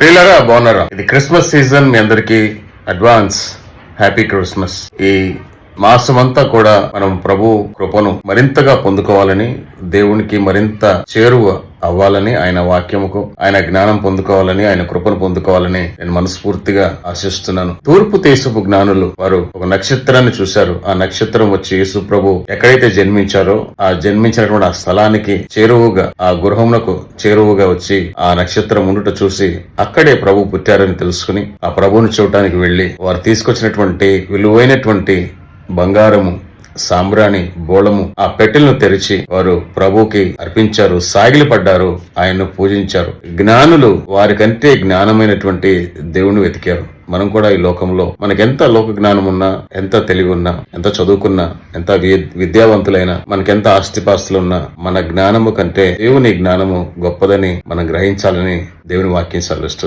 ప్రియులరా బాగున్నారా? ఇది క్రిస్మస్ సీజన్ మీ అందరికి అడ్వాన్స్ హ్యాపీ క్రిస్మస్. ఈ మాసమంతా కూడా మనం ప్రభు కృపను మరింతగా పొందుకోవాలని దేవునికి మరింత చేరువ అవ్వాలని ఆయన వాక్యముకు ఆయన జ్ఞానం పొందుకోవాలని ఆయన కృపను పొందుకోవాలని నేను మనస్ఫూర్తిగా ఆశిస్తున్నాను. తూర్పు దేశపు జ్ఞానులు వారు ఒక నక్షత్రాన్ని చూశారు. ఆ నక్షత్రం వచ్చి యేసు ప్రభు ఎక్కడైతే జన్మించారో ఆ జన్మించినటువంటి ఆ స్థలానికి చేరువుగా ఆ గృహమునకు చేరువుగా వచ్చి ఆ నక్షత్రం ఉండుట చూసి అక్కడే ప్రభు పుట్టారని తెలుసుకుని ఆ ప్రభువును చూడటానికి వెళ్ళి వారు తీసుకొచ్చినటువంటి విలువైనటువంటి బంగారము సాంబ్రాణి బోళము. ఆ పెట్టెలను తెరిచి వారు ప్రభుకి అర్పించారు సాగిలి పడ్డారు ఆయన్ను పూజించారు. జ్ఞానులు వారికంటే జ్ఞానమైనటువంటి దేవుని వెతికారు. మనం కూడా ఈ లోకంలో మనకెంత లోక జ్ఞానం ఉన్నా ఎంత తెలివి ఉన్నా ఎంత చదువుకున్నా ఎంత వి- విద్యావంతులైనా మనకెంత ఆస్తిపాస్తులు ఉన్నా మన జ్ఞానము కంటే దేవుని జ్ఞానము గొప్పదని మనం గ్రహించాలని దేవుని వాక్యం సెలవిస్తుంది.